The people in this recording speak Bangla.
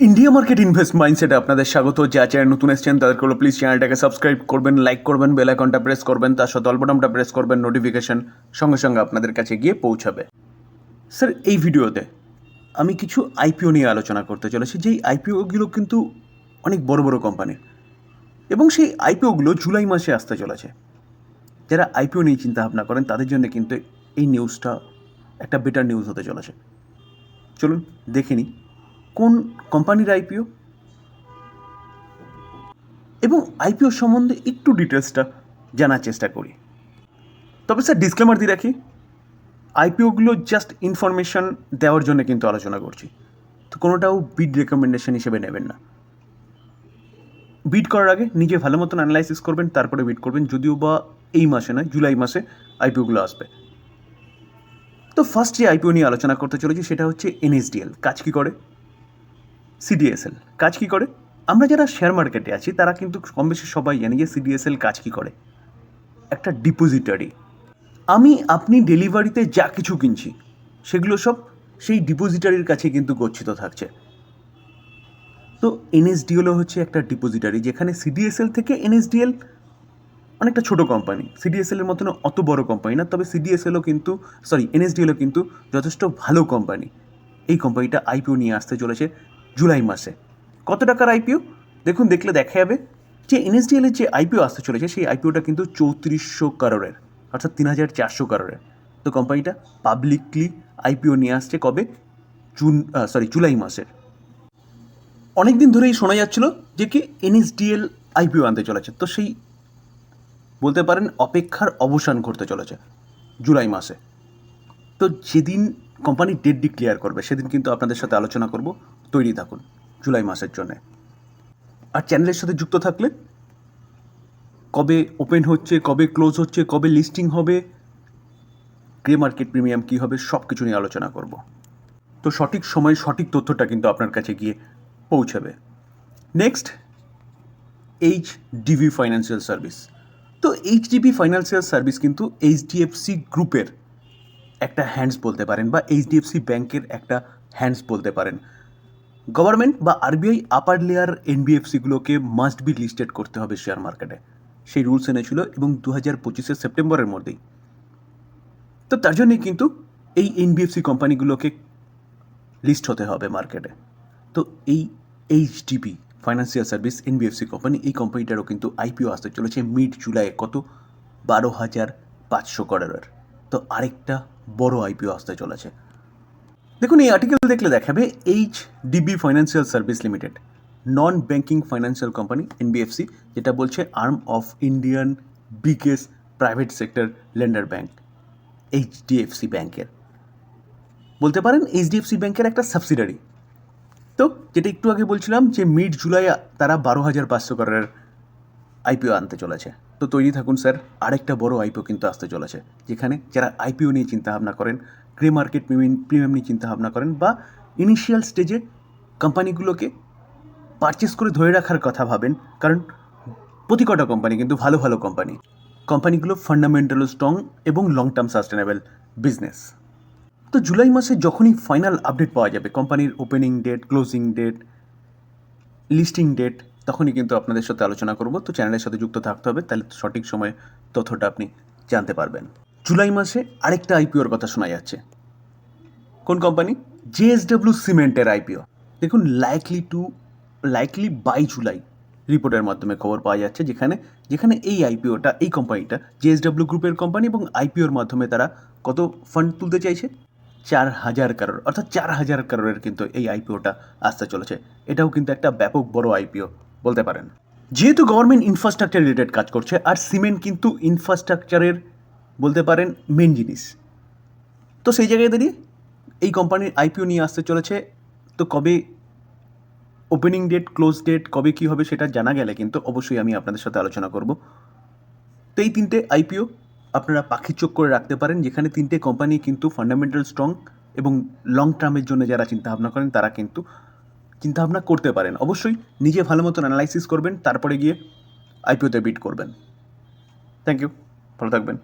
ইন্ডিয়া মার্কেট ইনভেস্ট মাইন্ডসেটে আপনাদের স্বাগত। যা চ্যানেল নতুন এসেছেন, তাদেরকে হলো প্লিজ চ্যানেলটাকে সাবস্ক্রাইব করবেন লাইক করবেন বেল আইকনটা প্রেস করবেন, তার সাথে অল্পটামটা প্রেস করবেন নোটিফিকেশন সঙ্গে সঙ্গে আপনাদের কাছে গিয়ে পৌঁছাবে। স্যার এই ভিডিওতে আমি কিছু আইপিও নিয়ে আলোচনা করতে চলেছি। যেই আইপিওগুলো কিন্তু অনেক বড় বড় কোম্পানির এবং সেই আইপিওগুলো জুলাই মাসে আসতে চলেছে। যারা আইপিও নিয়ে চিন্তা ভাবনা করেন, তাদের জন্য কিন্তু এই নিউজটা একটা বেটার নিউজ হতে চলেছে। চলুন, দেখে নিই। কোন কোম্পানির আইপিও? এবং আইপিও সম্বন্ধে একটু ডিটেলসটা জানার চেষ্টা করি। তবে স্যার ডিসক্লেমার দিয়ে রাখি, আইপিওগুলো জাস্ট ইনফরমেশন দেওয়ার জন্য কিন্তু আলোচনা করছি। তো কোনোটাও বিড রেকমেন্ডেশন হিসেবে নেবেন না। বিড করার আগে নিজে ভালো মতন অ্যানালাইসিস করবেন, তারপরে বিড করবেন, যদিও বা এই মাসে নয়, জুলাই মাসে আইপিওগুলো আসবে। তো ফার্স্ট যে আইপিও নিয়ে আলোচনা করতে চলেছি, সেটা হচ্ছে এনএসডিএল, কাজ কী করে? সিডিএসএল কাজ কী করে? আমরা যারা শেয়ার মার্কেটে আছি, তারা কিন্তু কম বেশি সবাই জানি যে সিডিএসএল কাজ কী করে। একটা ডিপোজিটারি আমি আপনি ডেলিভারিতে যা কিছু কিনছি, সেগুলো সব সেই ডিপোজিটারির কাছে কিন্তু গচ্ছিত থাকছে। তো এনএসডিএলও হচ্ছে একটা ডিপোজিটারি যেখানে সিডিএসএল থেকে এনএসডিএল অনেকটা ছোট কোম্পানি সিডিএসএল এর মতন অত বড় কোম্পানি না, তবে সিডিএসএলও কিন্তু সরি এনএসডিএলও কিন্তু যথেষ্ট ভালো কোম্পানি এই কোম্পানিটা আইপিও নিয়ে আসতে চলেছে। জুলাই মাসে। কত টাকার আইপিও দেখুন, দেখলে দেখা যাবে যে এনএসডিএলের যে আইপিও আসতে চলেছে, সেই আইপিওটা কিন্তু চৌত্রিশশো কারোরের, অর্থাৎ তিন হাজার চারশো কারোরের। তো কোম্পানিটা পাবলিকলি আইপিও নিয়ে আসছে কবে? জুন সরি জুলাই মাসের। অনেক দিন ধরেই শোনা যাচ্ছিল যে কি এনএসডিএল আইপিও আনতে চলেছে। তো সেই, বলতে পারেন, অপেক্ষার অবসান ঘটতে চলেছে জুলাই মাসে। তো যেদিন কোম্পানি ডেট ডিক্লেয়ার করবে, সেদিন কিন্তু আপনাদের সাথে আলোচনা করব। তৈরি থাকুন জুলাই মাসের জন্য। আর চ্যানেলের সাথে যুক্ত থাকলে, কবে ওপেন হচ্ছে, কবে ক্লোজ হচ্ছে, কবে লিস্টিং হবে গ্রে মার্কেট প্রিমিয়াম কী হবে সব কিছু নিয়ে আলোচনা করব। তো সঠিক সময়ে, সঠিক তথ্যটা কিন্তু আপনার কাছে গিয়ে পৌঁছাবে। Next H DB financial service তো এইচডিবি ফাইন্যান্সিয়াল সার্ভিস কিন্তু এইচডিএফসি গ্রুপের একটা হ্যান্ডস বলতে পারেন বা এইচডিএফসি ব্যাংকের একটা হ্যান্ডস বলতে পারেন। গভর্নমেন্ট বা আরবিআই আপার লেয়ার এনবিএফসিগুলোকে মাস্ট বি লিস্টেড করতে হবে শেয়ার মার্কেটে সেই রুলস এনেছিল এবং দু হাজার পঁচিশের সেপ্টেম্বরের মধ্যেই। তো তার জন্যই কিন্তু এই এনবিএফসি কোম্পানিগুলোকে লিস্ট হতে হবে মার্কেটে তো এই HDB financial service NBFC company এই কোম্পানিটারও কিন্তু আইপিও আসতে চলেছে মিড জুলাই কত? বারো হাজার পাঁচশো করোড়ের তো আরেকটা বড় আইপিও আসতে চলেছে। দেখুন, এই আর্টিকেল দেখলে দেখাবে H DB financial service limited non banking financial company NBFC যেটা বলছে arm of Indian biggest private sector lender bank HDFC ব্যাংকের বলতে পারেন এইচডিএফসি ব্যাংকের একটা সাবসিডারি তো যেটা একটু আগে বলছিলাম যে মিড জুলাই তারা বারো হাজার পাঁচশো করার আইপিও আনতে চলেছে। তো তৈরি থাকুন, স্যার। আরেকটা বড় আইপিও কিন্তু আসতে চলেছে, যেখানে যারা আইপিও নিয়ে চিন্তাভাবনা করেন, গ্রে মার্কেট প্রিমিয়াম নিয়ে চিন্তাভাবনা করেন বা ইনিশিয়াল স্টেজে কোম্পানিগুলোকে পারচেস করে ধরে রাখার কথা ভাবেন, কারণ প্রতি কটা কোম্পানি কিন্তু ভালো ভালো কোম্পানি, কোম্পানিগুলো ফান্ডামেন্টাল স্ট্রং এবং লং টার্ম সাস্টেনেবল বিজনেস তো জুলাই মাসে যখনই ফাইনাল আপডেট পাওয়া যাবে, কোম্পানির opening date closing date listing date তখনই কিন্তু আপনাদের সাথে আলোচনা করব। তো চ্যানেলের সাথে যুক্ত থাকতে হবে, তাহলে সঠিক সময়ে তথ্যটা আপনি জানতে পারবেন। জুলাই মাসে আরেকটা আইপিওর কথা শোনা যাচ্ছে। কোন কোম্পানি? জেএসডব্লিউ সিমেন্টের আইপিও দেখুন likely to likely by July রিপোর্টের মাধ্যমে খবর পাওয়া যাচ্ছে যেখানে যেখানে এই আইপিওটা এই কোম্পানিটা জেএসডব্লিউ গ্রুপের কোম্পানি এবং আইপিওর মাধ্যমে তারা কত ফান্ড তুলতে চাইছে? চার হাজার কারোর অর্থাৎ চার হাজার কারোরের কিন্তু এই আইপিওটা আসতে চলেছে। এটাও কিন্তু একটা ব্যাপক বড় আইপিও বলতে পারেন। যেহেতু গভর্নমেন্ট ইনফ্রাস্ট্রাকচার রিলেটেড কাজ করছে, আর সিমেন্ট কিন্তু ইনফ্রাস্ট্রাকচারের বলতে পারেন মেন জিনিস। তো সেই জায়গায় দাঁড়িয়ে এই কোম্পানির আইপিও নিয়ে আসতে চলেছে। তো কবে ওপেনিং ডেট ক্লোজ ডেট কবে কী হবে সেটা জানা গেলে কিন্তু অবশ্যই আমি আপনাদের সাথে আলোচনা করব। তো এই তিনটে আইপিও আপনারা পাখি চোখ করে রাখতে পারেন, যেখানে তিনটে কোম্পানি কিন্তু ফান্ডামেন্টাল স্ট্রং এবং লং টার্মের জন্য যারা চিন্তাভাবনা করেন, তারা কিন্তু চিন্তাভাবনা করতে পারেন। অবশ্যই নিজে ভালো মতন অ্যানালাইসিস করবেন, তারপরে গিয়ে আইপিওতে বিট করবেন। থ্যাংক ইউ ভালো থাকবেন।